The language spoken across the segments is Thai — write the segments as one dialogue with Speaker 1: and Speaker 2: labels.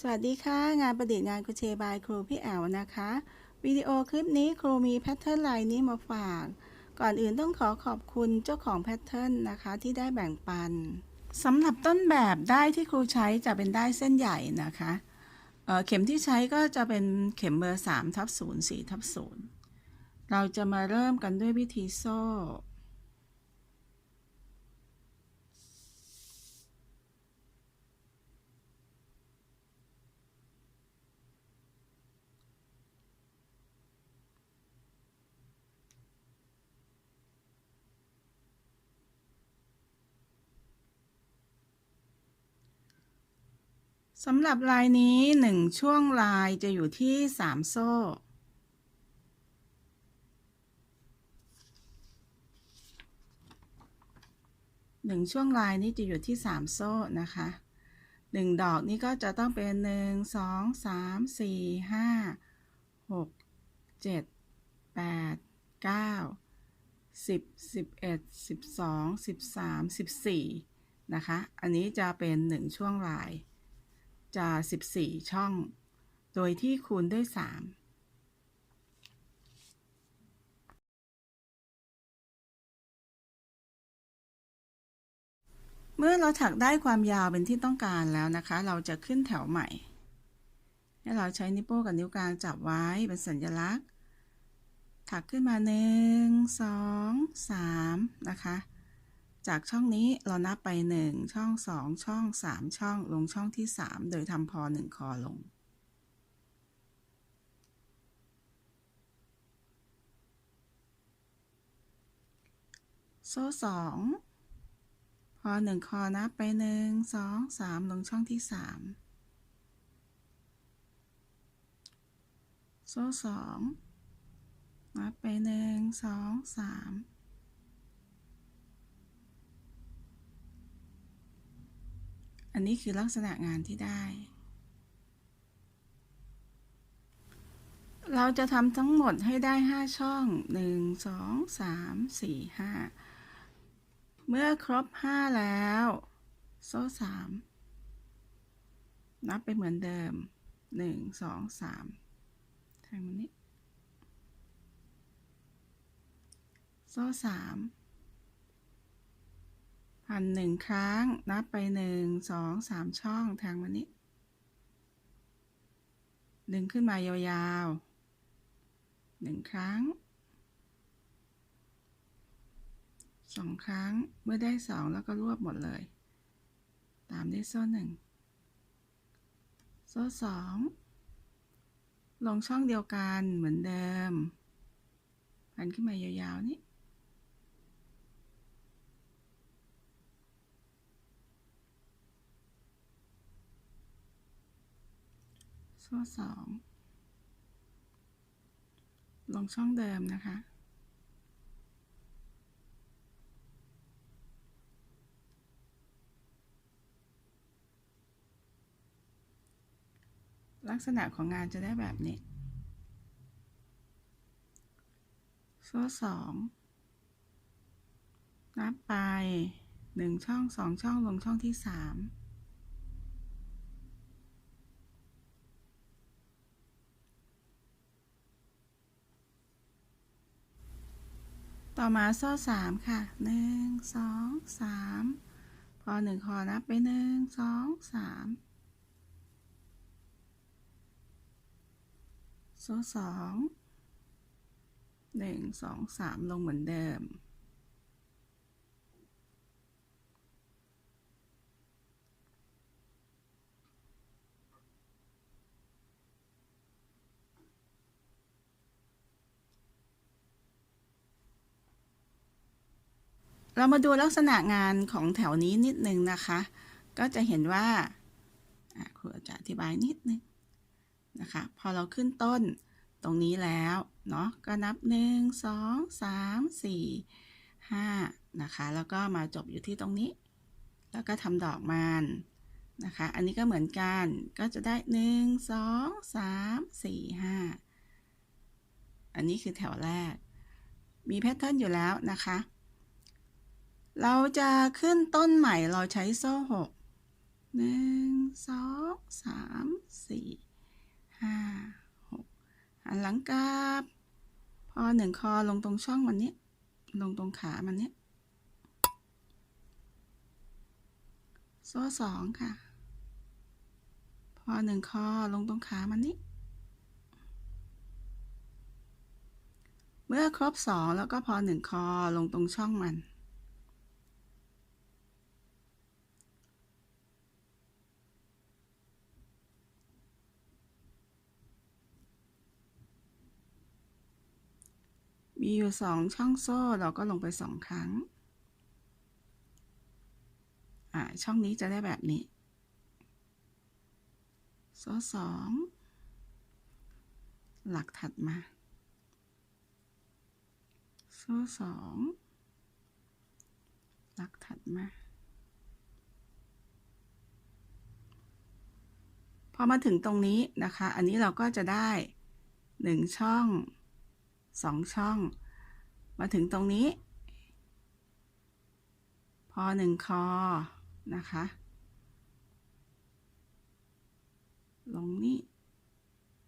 Speaker 1: สวัสดีค่ะ งานประดิษฐ์งานโคเชบายครูพี่แอลนะคะ วิดีโอคลิปนี้ครูมีแพทเทิร์นลายนี้มาฝาก ก่อนอื่นต้องขอขอบคุณเจ้าของแพทเทิร์นนะคะที่ได้แบ่งปันสำหรับต้นแบบได้ที่ครูใช้จะเป็นได้เส้นใหญ่นะคะเเข็มที่ใช้ก็จะเป็นเข็มเบอร์3ทับ0 4ทับ0เราจะมาเริ่มกันด้วยวิธีโซ่ สำหรับลายนี้หนึ่งช่วงลายจะอยู่ที่สามโซ่ หนึ่งช่วงลายนี้จะอยู่ที่สามโซ่นะคะหนึ่งดอกนี้ก็จะต้องเป็นหนึ่งสองสามสี่ห้าหกเจ็ดแปดเก้าสิบสิบเอ็ดสิบสองสิบสามสิบสี่นะคะ อันนี้จะเป็นหนึ่งช่วงลาย จะ 14 ช่อง โดยที่คูณด้วย 3เมื่อเราถักได้ความยาวเป็นที่ต้องการแล้วนะคะ เราจะขึ้นแถวใหม่ให้เราใช้นิ้วโป้งกับนิ้วกลางจับไว้เป็นสัญลักษณ์ ถักขึ้นมา1 2 3นะคะ จากช่องนี้เรานับไป 1 ช่อง 2 ช่อง 3 ช่องลงช่องที่ 3 โดยทำพอ 1 คอลง โซ่2พอ1คอนับไป1 2 3ลงช่องที่3โซ่2นับไป1 2 3อั อันนี้คือลักษณะงานที่ได้ เราจะทำทั้งหมดให้ได้ 5 ช่อง 1 2 3 4 5 เมื่อครบ 5 แล้ว โซ่3นับไปเหมือนเดิม 1 2 3ทางนี้ โซ่3 พันหนึ่งครั้ง นับไปหนึ่งสองสามช่องแทงมานี้ ดึงขึ้นมายาวๆหนึ่งครั้งสองครั้งเมื่อได้สองแล้วก็รวบหมดเลย ตามด้วยโซ่หนึ่งโซ่สองลงช่องเดียวกันเหมือนเดิมพันขึ้นมายาวๆนี่ โซ่สองลงช่องเดิมนะคะ ลักษณะของงานจะได้แบบนี้โซ่สองนับไปหนึ่งช่องสองช่องลงช่องที่สาม ต่อมาโซ่สามค่ะหนึ่งสองสามพอหนึ่งคอนับไปหนึ่งสองสามโซ่สองหนึ่งสองสามลงเหมือนเดิม เรามาดูลักษณะงานของแถวนี้นิดนึงนะคะ ก็จะเห็นว่าอะครูจะอธิบายนิดนึงนะคะ พอเราขึ้นต้นตรงนี้แล้วเนาะก็นับหนึ่งสองสามสี่ห้านะคะแล้วก็มาจบอยู่ที่ตรงนี้ แล้วก็ทำดอกมันนะคะอันนี้ก็เหมือนกันก็จะได้หนึ่งสองสามสี่ห้าอันนี้คือแถวแรก มีแพทเทิร์นอยู่แล้วนะคะ เราจะขึ้นต้นใหม่เราใช้โซ่หกหนึ่งสองสามสี่ห้าหกหันหลังกลับ พอหนึ่งคอลงตรงช่องมันนี้ ลงตรงขามันนี้ โซ่สองค่ะ พอหนึ่งคอลงตรงขามันนี้ เมื่อครบสองแล้วก็พอหนึ่งคอลงตรงช่องมัน มีอยู่สองช่องโซ่เราก็ลงไปสองครั้ง อ่า ช่องนี้จะได้แบบนี้ โซ่สอง หลักถัดมา โซ่สอง หลักถัดมา พอมาถึงตรงนี้นะคะ อันนี้เราก็จะได้หนึ่งช่อง สองช่อง มาถึงตรงนี้ พอหนึ่งคอ นะคะ ลงนี่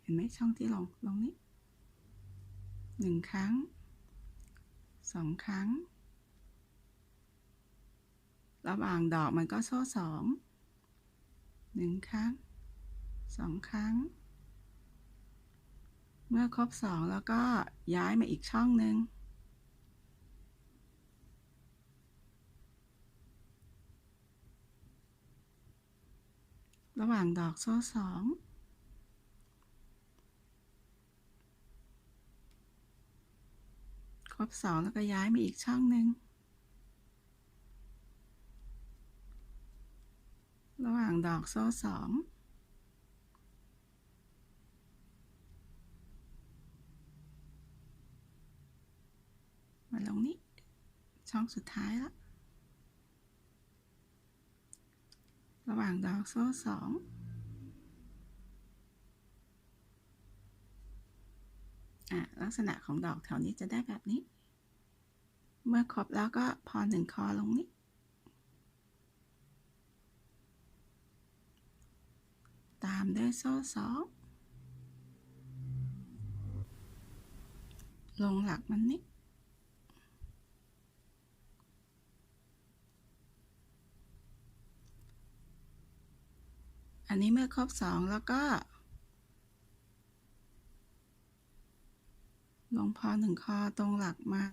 Speaker 1: เห็นไหมช่องที่ลง ลงนี้หนึ่งครั้งสองครั้ง ระหว่างดอกมันก็โซ่สองหนึ่งครั้งสองครั้ง เมื่อครบสองแล้วก็ย้ายมาอีกช่องหนึ่งระหว่างดอกโซ่สองครบสองแล้วก็ย้ายมาอีกช่องหนึ่งระหว่างดอกโซ่สอง มาลงนี้ ช่องสุดท้ายล้วระหว่างดอกโซ่สองอะลักษณะของดอกแถวนี้จะได้แบบนี้ เมื่อครบแล้วก็พอหนึ่งคอลงนี้ ตามด้วยโซ่สองลงหลักมันนี้ อันนี้เมื่อครบสองแล้วก็ ลงพอหนึ่งคอตรงหลักมา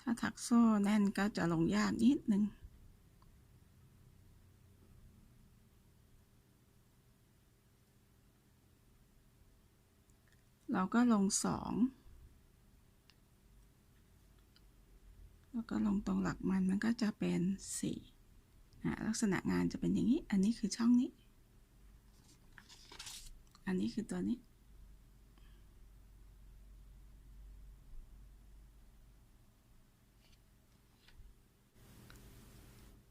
Speaker 1: ถ้าถักโซ่แน่นก็จะลงยากนิดนึงเราก็ลงสอง แล้วก็ลงตรงหลักมันมันก็จะเป็นสีลักษณะงานจะเป็นอย่างนี้ อันนี้คือช่องนี้ อันนี้คือตัวนี้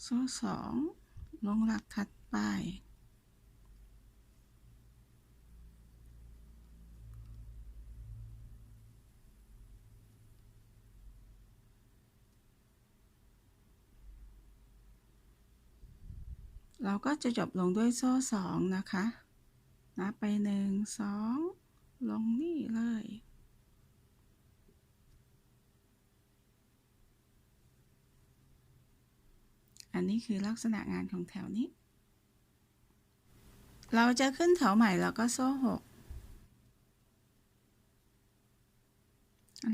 Speaker 1: โซ่สองลงหลักถัดไป เราก็จะจบลงด้วยโซ่สองนะคะนับไปหนึ่งสองลงนี่เลย อันนี้คือลักษณะงานของแถวนี้ เราจะขึ้นแถวใหม่แล้วก็โซ่หก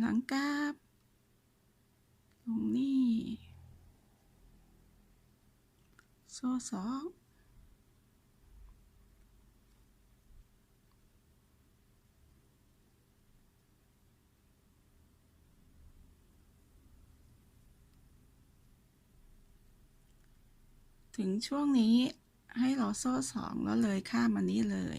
Speaker 1: หลังกาบลงนี่ โซ่สองถึงช่วงนี้ให้เราโซ่สองแล้วเลยข้ามอันนี้เลย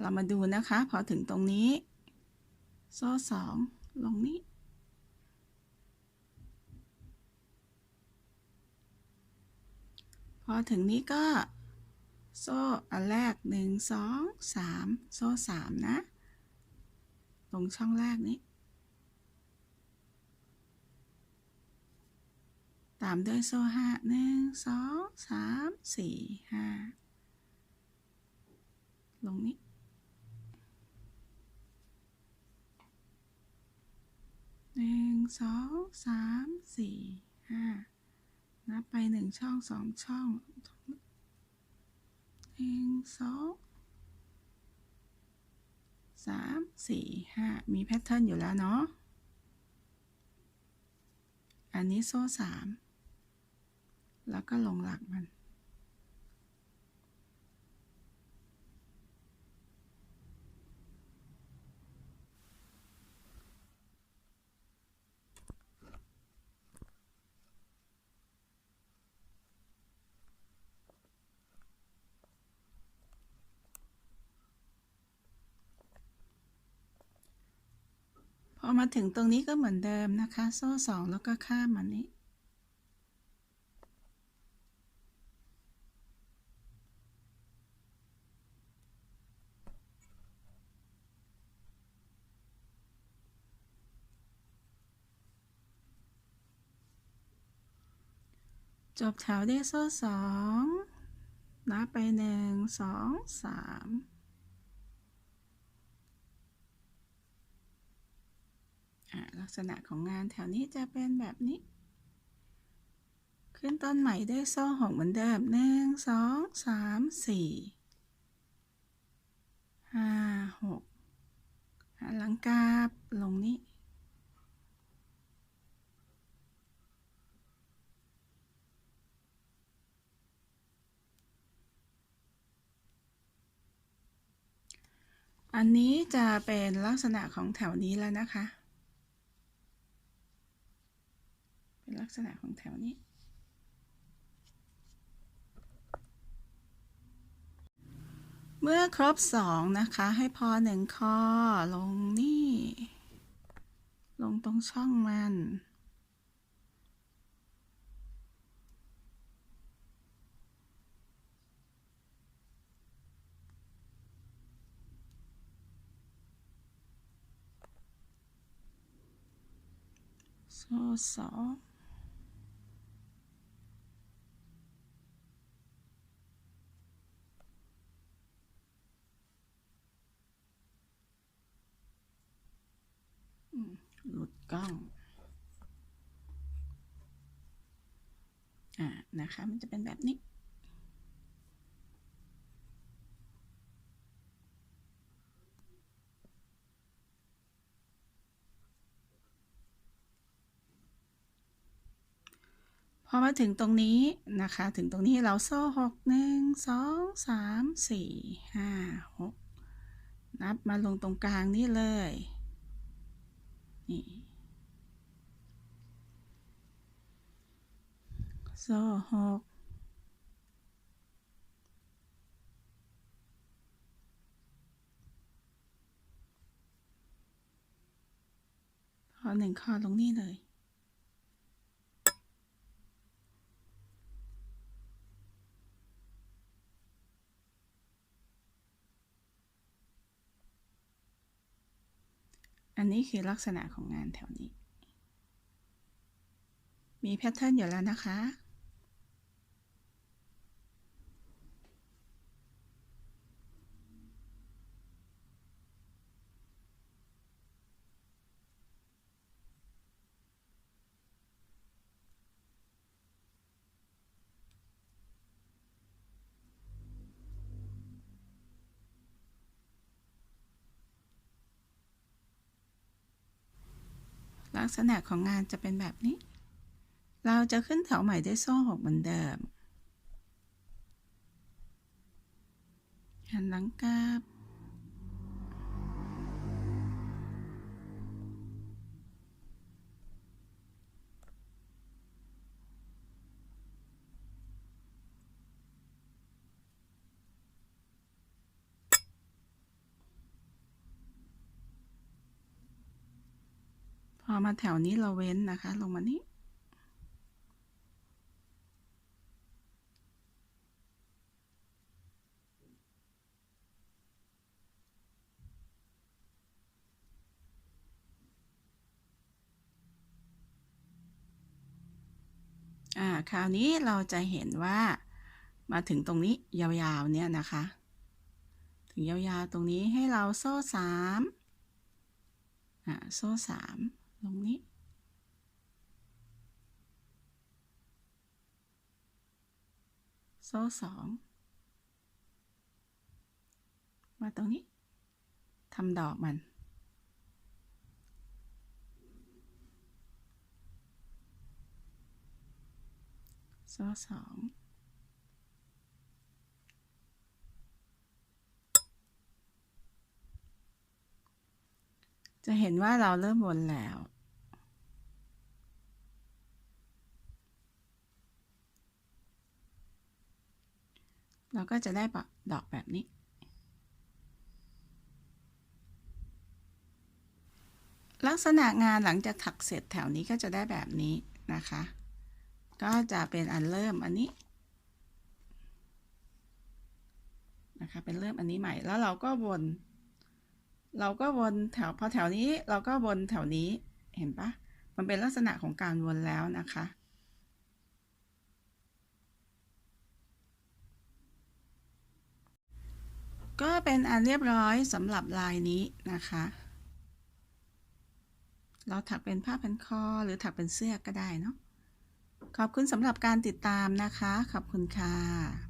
Speaker 1: เรามาดูนะคะ พอถึงตรงนี้ โซ่สองลงนี้ พอถึงนี้ก็ โซ่อันแรกหนึ่งสองสามโซ่สามนะตรงช่องแรกนี้ ตามด้วยโซ่ห้าหนึ่งสองสามสี่ห้าลงนี้ หนึ่งสองสามสี่ห้านับไปหนึ่งช่องสองช่องหนึ่งสองสามสี่ห้ามีแพทเทิร์นอยู่แล้วเนาะอันนี้โซ่สามแล้วก็ลงหลักมัน อมาถึงตรงนี้ก็เหมือนเดิมนะคะ โซ่สองแล้วก็ข้ามมันนี้ จบแถวได้โซ่สองนับไปหนึ่งสองสามอะ ลักษณะของงานแถวนี้จะเป็นแบบนี้ ขึ้นต้นใหม่ด้วยโซ่หกเหมือนเดิมหนึ่งสองสามสี่ห้าหกหันหลังกลับลงนี้อันนี้จะเป็นลักษณะของแถวนี้แล้วนะคะ เป็นลั กษณะของแถวนี้ เมื่อครบสองนะคะ ให้พอหนึ่งข้อลงนี่ ลงตรงช่องมันโซ่สองอืมหลุดกล้อง อ่า นะคะ มันจะเป็นแบบนี้ พอมาถึงตรงนี้นะคะ ถึงตรงนี้เราโซ่หกหนึ่งสองสามสี่ห้าหกนับมาลงตรงกลางนี่เลย นี่ โซ่หกพอหนึ่งข้อลงนี่เลยอันนี้คือลักษณะของงานแถวนี้ มีแพทเทิร์นอยู่แล้วนะคะ ลักษณะของงานจะเป็นแบบนี้ เราจะขึ้นแถวใหม่ด้วยโซ่หกเหมือนเดิมหันหลังกลับ มาแถวนี้เราเว้นนะคะ ลงมานี้าคราวนี้เราจะเห็นว่ามาถึงตรงนี้ยาวๆเนี่ยนะคะ ถึงยาวๆตรงนี้ให้เราโซ่สามโซ่สาม ตรงนี้ โซ่สองมาตรงนี้ทำดอกมัน โซ่สอง จะเห็นว่าเราเริ่มวนแล้ว เราก็จะได้ดอกแบบนี้ ลักษณะงานหลังจากถักเสร็จแถวนี้ก็จะได้แบบนี้นะคะ ก็จะเป็นอันเริ่มอันนี้นะคะเป็นเริ่มอันนี้ใหม่แล้วเราก็วน เราก็วนแถวพอแถวนี้เราก็วนแถวนี้เห็นปะมันเป็นลักษณะของการวนแล้วนะคะ ก็เป็นอันเรียบร้อยสำหรับลายนี้นะคะ เราถักเป็นผ้าพันคอหรือถักเป็นเสื้อก็ได้เนาะขอบคุณสำหรับการติดตามนะคะ ขอบคุณค่ะ